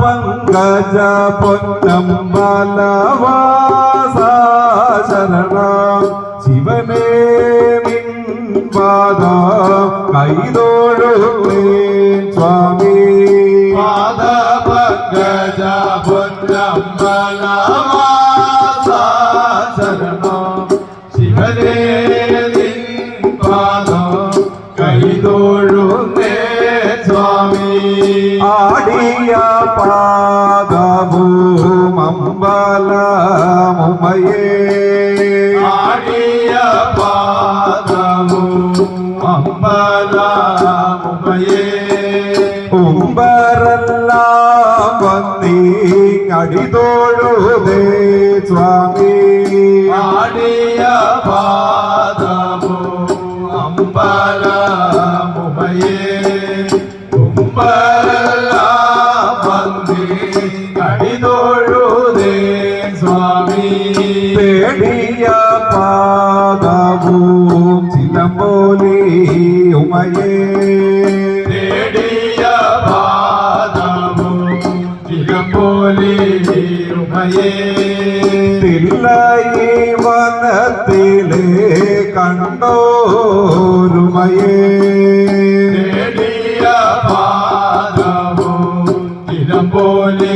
പങ്കജ പൊന്നമ്പലവാസ ശരണം ശിവനേ പാദ കൈതോഴുന്നേ സ്വാമി. പാദ പങ്കജ പൊന്നമ്പലവാസ ശരണം ശിവനേ പാദ പാദം കൈതൊഴുന്നേ ಸ್ವಾಮಿ ಆಡಿಯ ಪಾದವು ಮಂಬಲ ಮುಮಯೇ ಆಡಿಯ ಪಾದವು ಮಂಬಲ ಮುಮಯೇ ಉಂಬರಲ್ಲ ಬಂದಿ ಅಡಿದೋಳುದೇ ಸ್ವಾಮಿ ಆಡಿಯ ಪಾ மகிமையே. தேடிய பாதமும் திகப்போலியுமையே தில்லை வனத்திலே கண்டோருமையே. தேடிய பாதமும் திகப்போலியுமையே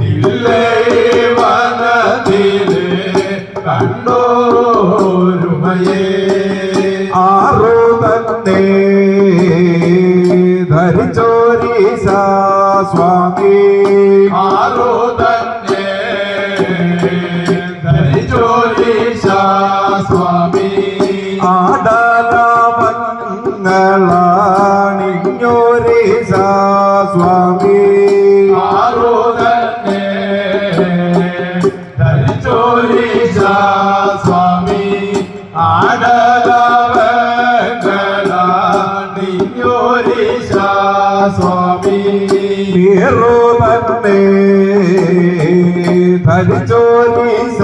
தில்லை வனத்திலே கண்டோருமையே. തന്നെ ധരിച്ചോരീശ സ്വാമി ആരോ തന്നെ ധരിച്ചോരീശ സ്വാമി സ്വാമി നീറു തന്നെ ധരിച്ചോരീശ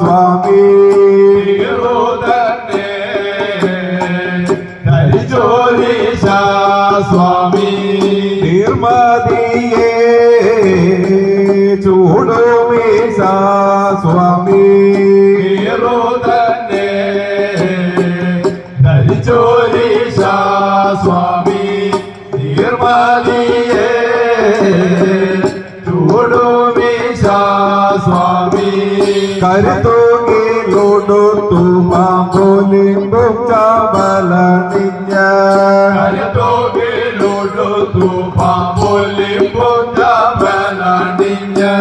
സ്വാമി ഹീറോ തന്നെ ധരിച്ചോരീശ സ്വാമി നിർമതിയേ ചൂടുമീശ സ്വാമി ഹീറോ തന്നെ करतो लोडो तुमा बोले तुमचा बाला नित्या करतो लोडो तुमा बोले तुमचा बाला नित्या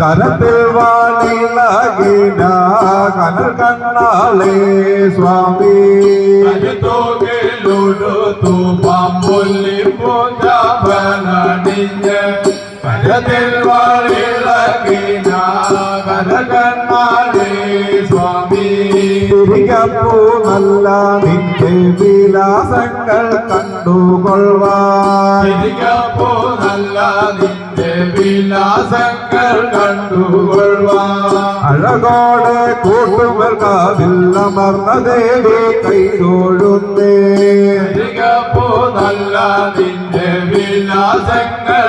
करतवाली लागिना कनर कन्नाले स्वामी करतो लोडो तुमा बोले तुमचा बाला नित्या करतवाली लागिना കണ്ടുകൊള്ളുവാൻ തിരികപ്പോ നല്ല നിന്റെ വിലാസങ്ങൾ കണ്ടുകൊള്ളുവാൻ. അഴകോടെ കൂട്ടുകൾ കാവിൽ അമർന്ന ദേവി കൈതൊഴുന്നേ. തിരികപ്പോ നല്ല നിന്റെ വിലാസങ്ങൾ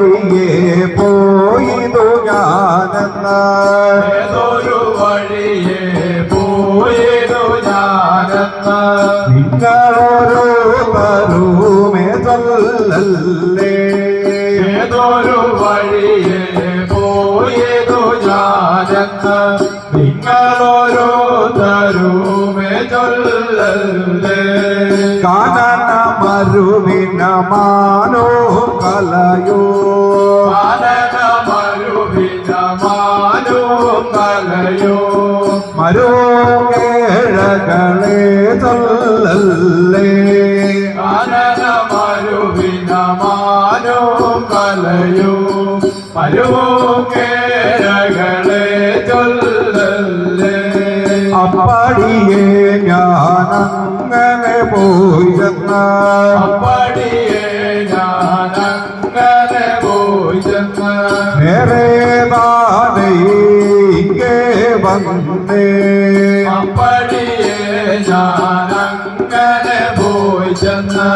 വഴിയെ പോയിതു ഞാനെന്ന്. ഏതൊരു വഴിയെ പോയതു ഞാനെന്ന്. നിങ്ങളോരോ തരുമേ ചൊല്ലല്ലേ ഏതൊരു വഴിയെ പോയതു ഞാനെന്ന്. മരുവിന മാനോ കലയോ? മാനനമരുവിന മാനോ കലയോ? മരുകേഴകളെ ചൊല്ലല്ലേ കാനനമരുവിനമാനോ കലയോ? മരുവോ ഞാനങ്ങനെ പോയി ചെന്ന അപ്പടിയെ ഞാനങ്ങനെ പോയി ചെന്ന നേരെ ഇങ്ങേ വന്നേ. അപ്പടിയെ ഞാനങ്ങനെ പോയി ചെന്ന്